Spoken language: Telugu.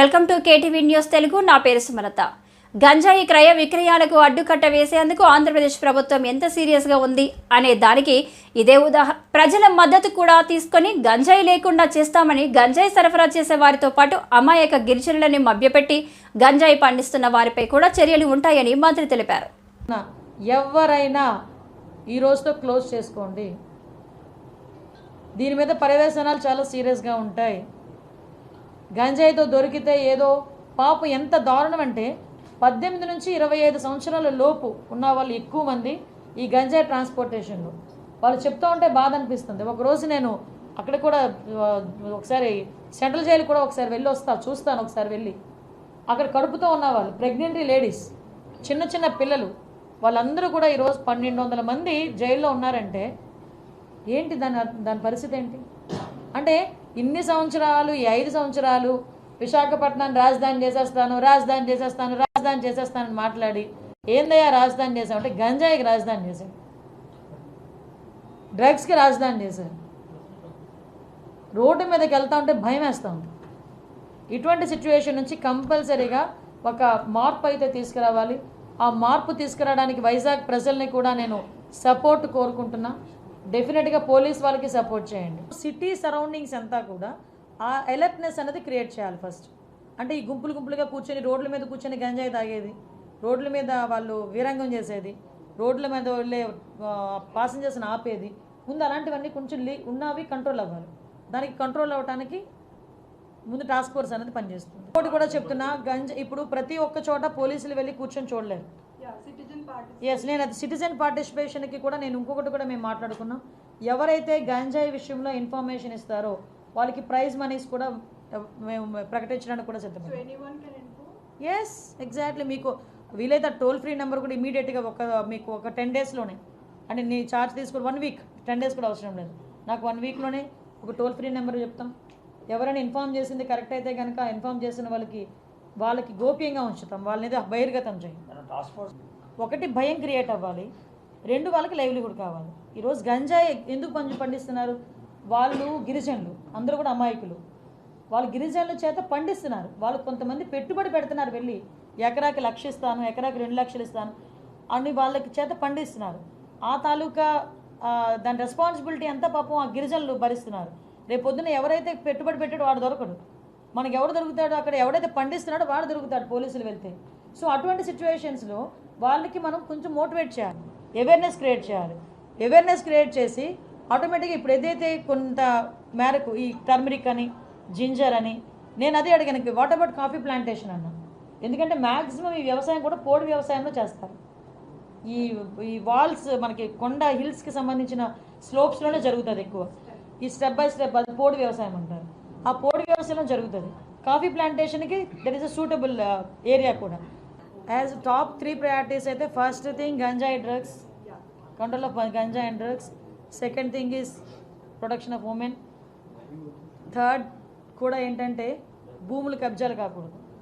Welcome to KTV news Telugu. నా పేరు సుమలత. గంజాయి క్రయ విక్రయాలకు అడ్డుకట్ట వేసేందుకు ఆంధ్రప్రదేశ్ ప్రభుత్వం ఎంత సీరియస్గా ఉంది అనే దానికి ఇదే ఉదాహరణ ప్రజల మద్దతు కూడా తీసుకొని గంజాయి లేకుండా చేస్తామని గంజాయి సరఫరా చేసే వారితో పాటు అమాయక గిరిజనులని మభ్యపెట్టి గంజాయి పండిస్తున్న వారిపై కూడా చర్యలు ఉంటాయని మంత్రి తెలిపారు. ఎవరైనా ఈ రోజుతో క్లోజ్ చేసుకోండి. దీని మీద పర్యవేశనాలు చాలా సీరియస్గా ఉంటాయి. గంజాయితో దొరికితే ఏదో పాప ఎంత దారుణం అంటే పద్దెనిమిది నుంచి ఇరవై ఐదు సంవత్సరాల లోపు ఉన్న వాళ్ళు ఎక్కువ మంది ఈ గంజాయి ట్రాన్స్పోర్టేషన్లో. వాళ్ళు చెప్తూ ఉంటే బాధ అనిపిస్తుంది. ఒకరోజు నేను అక్కడ కూడా ఒకసారి సెంట్రల్ జైలు కూడా ఒకసారి వెళ్ళి వస్తా చూస్తాను ఒకసారి వెళ్ళి. అక్కడ కడుపుతో ఉన్న వాళ్ళు ప్రెగ్నెంట్ లేడీస్ చిన్న చిన్న పిల్లలు వాళ్ళందరూ కూడా ఈరోజు పన్నెండు వందల మంది జైల్లో ఉన్నారంటే ఏంటి దాని దాని పరిస్థితి ఏంటి? అంటే ఇన్ని సంవత్సరాలు ఈ ఐదు సంవత్సరాలు విశాఖపట్నం రాజధాని చేసేస్తాను రాజధాని చేసేస్తాను రాజధాని చేసేస్తానని మాట్లాడి ఏందయ్యా రాజధాని చేసావు అంటే గంజాయికి రాజధాని చేశాడు డ్రగ్స్కి రాజధాని చేశారు రోడ్డు మీదకి వెళ్తా ఉంటే భయం వేస్తూ ఉంది. ఇటువంటి సిచ్యువేషన్ నుంచి కంపల్సరీగా ఒక మార్పు అయితే తీసుకురావాలి. ఆ మార్పు తీసుకురావడానికి వైజాగ్ ప్రజల్ని కూడా నేను సపోర్ట్ కోరుకుంటున్నా. డెఫినెట్గా పోలీస్ వాళ్ళకి సపోర్ట్ చేయండి. సిటీ సరౌండింగ్స్ అంతా కూడా ఆ అలర్ట్నెస్ అనేది క్రియేట్ చేయాలి ఫస్ట్ అంటే ఈ గుంపులు గుంపులుగా కూర్చొని రోడ్ల మీద కూర్చొని గంజాయి తాగేది రోడ్ల మీద వాళ్ళు వీరంగం చేసేది రోడ్ల మీద వెళ్ళే పాసింజర్స్ని ఆపేది. ముందు అలాంటివన్నీ కొంచెం లీ ఉన్నవి కంట్రోల్ అవ్వాలి. దానికి కంట్రోల్ అవ్వడానికి ముందు టాస్క్ ఫోర్స్ అనేది పనిచేస్తుంది. ఇంకోటి కూడా చెప్తున్నా గంజ ఇప్పుడు ప్రతి ఒక్క చోట పోలీసులు వెళ్ళి కూర్చొని చూడలేరు. ఎస్ నేను అది సిటిజన్ పార్టిసిపేషన్కి కూడా నేను ఇంకొకటి కూడా మేము మాట్లాడుకున్నాం. ఎవరైతే గంజాయి విషయంలో ఇన్ఫర్మేషన్ ఇస్తారో వాళ్ళకి ప్రైజ్ మనీస్ కూడా మేము ప్రకటించడానికి కూడా సిద్ధపడ్డాం. ఎస్ ఎగ్జాక్ట్లీ మీకు వీలైతే టోల్ ఫ్రీ నెంబర్ కూడా ఇమీడియట్గా ఒక మీకు ఒక టెన్ డేస్లోనే అంటే నీ ఛార్జ్ తీసుకుని వన్ వీక్ టెన్ డేస్ కూడా అవసరం లేదు. నాకు వన్ వీక్లోనే ఒక టోల్ ఫ్రీ నెంబర్ చెప్తాం. ఎవరైనా ఇన్ఫామ్ చేసింది కరెక్ట్ అయితే కనుక ఇన్ఫామ్ చేసిన వాళ్ళకి వాళ్ళకి గోప్యంగా ఉంచుతాం. వాళ్ళని బహిర్గతం చేయం. ఒకటి భయం క్రియేట్ అవ్వాలి. రెండు వాళ్ళకి లైవ్లీహుడ్ కావాలి. ఈరోజు గంజాయి ఎందుకు పంచి పండిస్తున్నారు? వాళ్ళు గిరిజనులు అందరూ కూడా అమాయకులు. వాళ్ళు గిరిజనుల చేత పండిస్తున్నారు. వాళ్ళు కొంతమంది పెట్టుబడి పెడుతున్నారు వెళ్ళి. ఎకరాకి లక్ష ఇస్తాను ఎకరాకి రెండు లక్షలు ఇస్తాను అని వాళ్ళకి చేత పండిస్తున్నారు. ఆ తాలూకా దాని రెస్పాన్సిబిలిటీ అంతా పాపం ఆ గిరిజనులు భరిస్తున్నారు. రేపు పొద్దున ఎవరైతే పెట్టుబడి పెట్టాడో వాడు దొరకడు. మనకి ఎవడు దొరుకుతాడో అక్కడ ఎవడైతే పండిస్తున్నాడో వాడు దొరుకుతాడు పోలీసులు వెళ్తే. సో అటువంటి సిచ్యువేషన్స్లో వాళ్ళకి మనం కొంచెం మోటివేట్ చేయాలి. అవేర్నెస్ క్రియేట్ చేయాలి. అవేర్నెస్ క్రియేట్ చేసి ఆటోమేటిక్గా ఇప్పుడు ఏదైతే కొంత మేరకు ఈ టర్మరిక్ అని జింజర్ అని నేను అదే అడిగాను వాట్ అబౌట్ కాఫీ ప్లాంటేషన్ అన్న. ఎందుకంటే మ్యాక్సిమం ఈ వ్యవసాయం కూడా పోడు వ్యవసాయంలో చేస్తారు. ఈ ఈ వాల్స్ మనకి కొండ హిల్స్కి సంబంధించిన స్లోప్స్లోనే జరుగుతుంది ఎక్కువ. ఈ స్టెప్ బై స్టెప్ అది పోడు వ్యవసాయం అంటారు. ఆ పోడు వ్యవసాయంలో జరుగుతుంది. Coffee ప్లాంటేషన్కి that is a suitable area కూడా. యాజ్ టాప్ త్రీ ప్రయారిటీస్ అయితే first thing ganja drugs control of ganja and drugs second thing is production of women third కూడా ఏంటంటే భూములు కబ్జాలు కాకూడదు.